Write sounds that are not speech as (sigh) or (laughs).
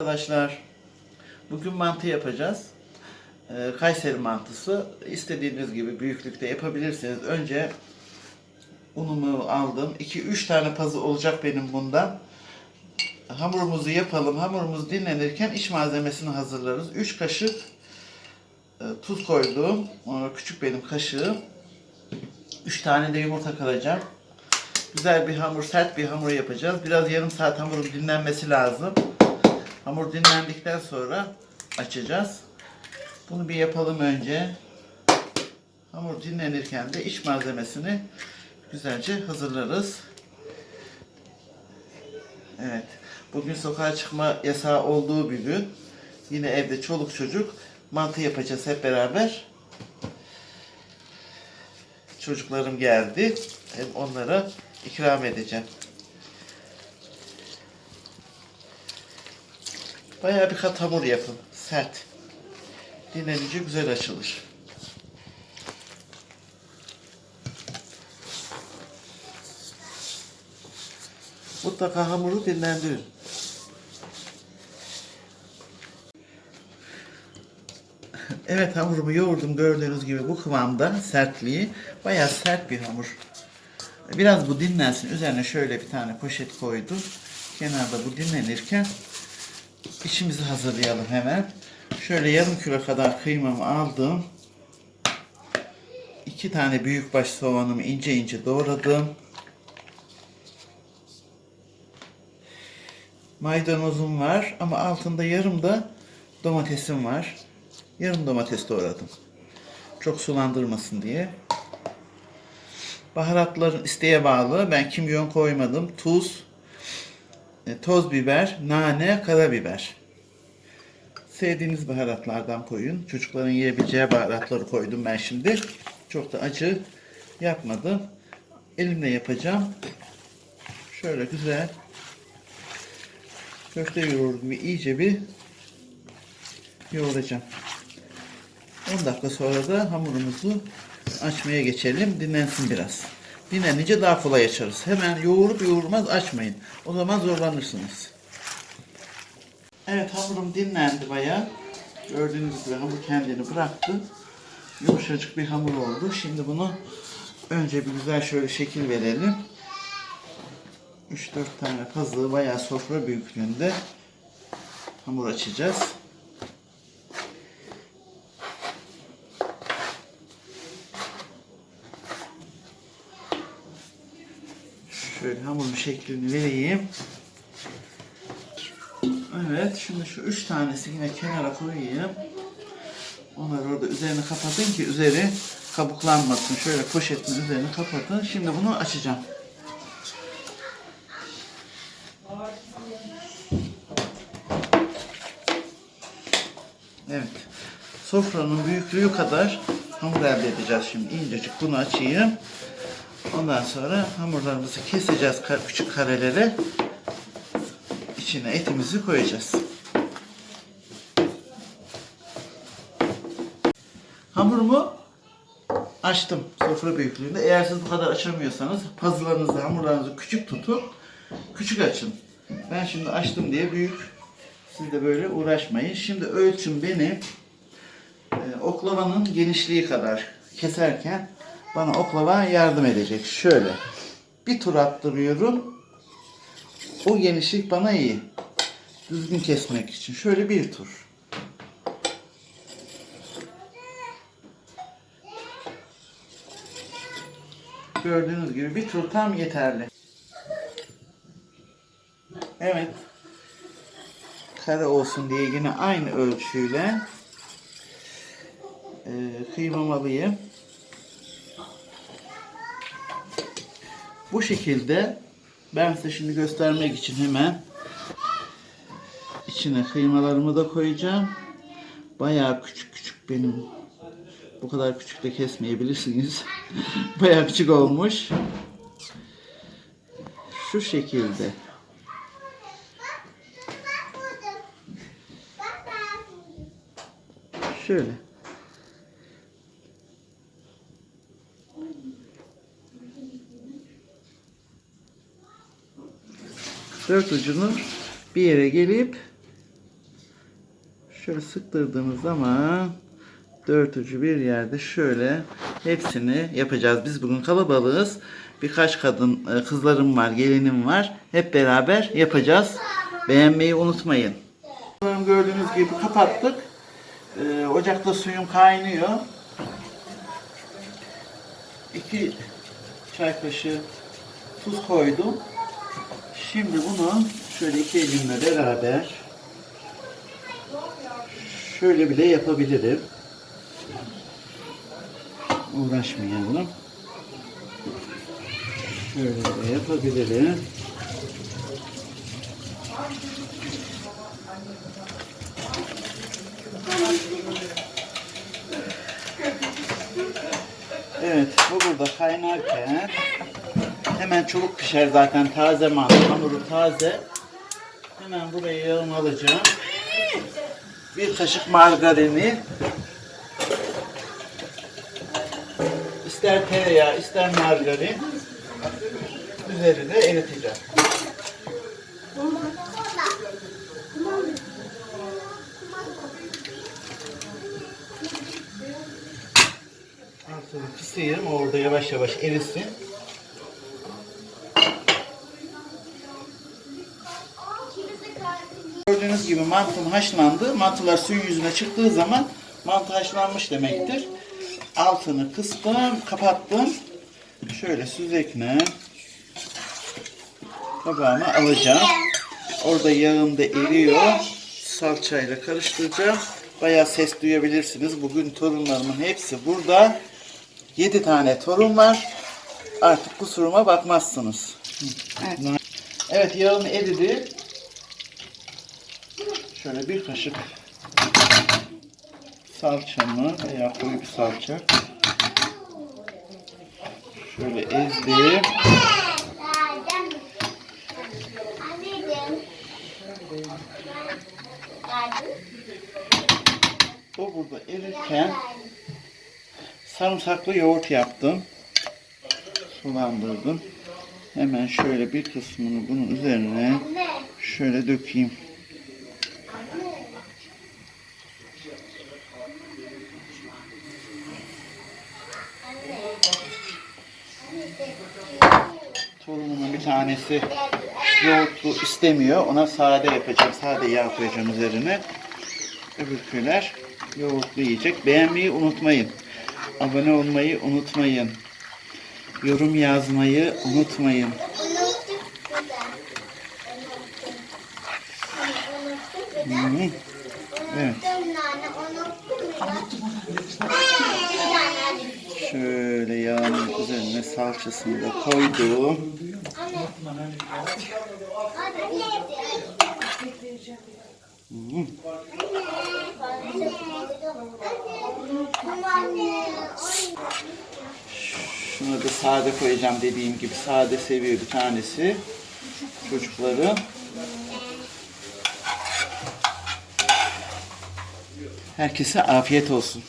Arkadaşlar bugün mantı yapacağız. Ee, Kayseri mantısı. İstediğiniz gibi büyüklükte yapabilirsiniz. Önce unumu aldım. 2-3 tane pazı olacak benim bundan. Hamurumuzu yapalım. Hamurumuz dinlenirken iç malzemesini hazırlarız. 3 kaşık e, tuz koydum. Küçük benim kaşığım. 3 tane de yumurta kıracağım. Güzel bir hamur, sert bir hamur yapacağız. Biraz yarım saat hamurun dinlenmesi lazım. Hamur dinlendikten sonra açacağız. Bunu bir yapalım önce. Hamur dinlenirken de iç malzemesini güzelce hazırlarız. Evet. Bugün sokağa çıkma yasağı olduğu bir gün. Yine evde çoluk çocuk mantı yapacağız hep beraber. Çocuklarım geldi. Hem onlara ikram edeceğim. Bayağı bir kat hamur yapın. Sert. Dinlenince güzel açılır. Mutlaka hamuru dinlendirin. Evet hamurumu yoğurdum gördüğünüz gibi bu kıvamda sertliği bayağı sert bir hamur. Biraz bu dinlensin. Üzerine şöyle bir tane poşet koydum. Kenarda bu dinlenirken İçimizi hazırlayalım hemen. Şöyle yarım kilo kadar kıymamı aldım. İki tane büyükbaş soğanımı ince ince doğradım. Maydanozum var ama altında yarım da domatesim var. Yarım domates doğradım. Çok sulandırmasın diye. Baharatların isteğe bağlı. Ben kimyon koymadım. Tuz, toz biber, nane, karabiber. Sevdiğiniz baharatlardan koyun. Çocukların yiyebileceği baharatları koydum ben şimdi. Çok da acı yapmadım. Elimle yapacağım. Şöyle güzel köfte yoğurdu gibi iyice bir yoğuracağım. 10 dakika sonra da hamurumuzu açmaya geçelim. Dinlensin biraz. Dinlenince daha kolay açarız. Hemen yoğurup yoğurmaz açmayın. O zaman zorlanırsınız. Evet hamurum dinlendi bayağı. Gördüğünüz gibi hamur kendini bıraktı. Yumuşacık bir hamur oldu. Şimdi bunu önce bir güzel şöyle şekil verelim. 3-4 tane pazı bayağı sofra büyüklüğünde hamur açacağız. Şöyle hamurun şeklini vereyim. Evet, şimdi şu üç tanesi yine kenara koyayım. Onları orada üzerini kapatın ki üzeri kabuklanmasın. Şöyle poşetin üzerini kapatın. Şimdi bunu açacağım. Evet. Sofranın büyüklüğü kadar hamur elde edeceğiz şimdi. İncecik bunu açayım. Ondan sonra hamurlarımızı keseceğiz küçük karelere. İçine etimizi koyacağız. Hamurumu açtım sofra büyüklüğünde. Eğer siz bu kadar açamıyorsanız pazılarınızı, hamurlarınızı küçük tutun. Küçük açın. Ben şimdi açtım diye büyük. Siz de böyle uğraşmayın. Şimdi ölçüm benim e, oklavanın genişliği kadar keserken bana oklava yardım edecek. Şöyle bir tur attırıyorum. O genişlik bana iyi. Düzgün kesmek için. Şöyle bir tur. Gördüğünüz gibi bir tur tam yeterli. Evet. Kare olsun diye yine aynı ölçüyle e, kıymamalıyım. Bu şekilde ben size şimdi göstermek için hemen içine kıymalarımı da koyacağım. Bayağı küçük küçük benim. Bu kadar küçük de kesmeyebilirsiniz. (laughs) Bayağı küçük olmuş. Şu şekilde. Şöyle. Dört ucunu bir yere gelip Şöyle sıktırdığınız zaman dört ucu bir yerde şöyle hepsini yapacağız. Biz bugün kalabalığız. Birkaç kadın, e, kızlarım var, gelinim var. Hep beraber yapacağız. Beğenmeyi unutmayın. Gördüğünüz gibi kapattık. Ee, ocakta suyum kaynıyor. 2 çay kaşığı tuz koydum. Şimdi bunu şöyle iki elimle beraber şöyle bile yapabilirim. Uğraşmayalım. Şöyle de yapabilirim. Evet, bu burada kaynarken hemen çabuk pişer zaten taze mantı, hamuru taze. Hemen buraya yağını alacağım. Bir kaşık margarini ister tereyağı ister margarin üzerine eriteceğim. Altını kısayım orada yavaş yavaş erisin. Gördüğünüz gibi mantım haşlandı. Mantılar suyun yüzüne çıktığı zaman mantı haşlanmış demektir. Altını kıstım, kapattım. Şöyle süzekle tabağıma alacağım. Orada yağım da eriyor. Salçayla karıştıracağım. Bayağı ses duyabilirsiniz. Bugün torunlarımın hepsi burada. 7 tane torun var. Artık kusuruma bakmazsınız. Evet. Evet yağım eridi. Şöyle bir kaşık salçamı veya koyu bir salça şöyle ezdim. O burada erirken sarımsaklı yoğurt yaptım. Sulandırdım. Hemen şöyle bir kısmını bunun üzerine şöyle dökeyim. Torunumun bir tanesi yoğurtlu istemiyor. Ona sade yapacağım. Sade yağ koyacağım üzerine. Öbürküler yoğurtlu yiyecek. Beğenmeyi unutmayın. Abone olmayı unutmayın. Yorum yazmayı unutmayın. Hı. Evet. Şöyle yağın üzerine salçasını da koydum. Hı. Şuna da sade koyacağım dediğim gibi sade seviyor bir tanesi. Çocukları. Herkese afiyet olsun.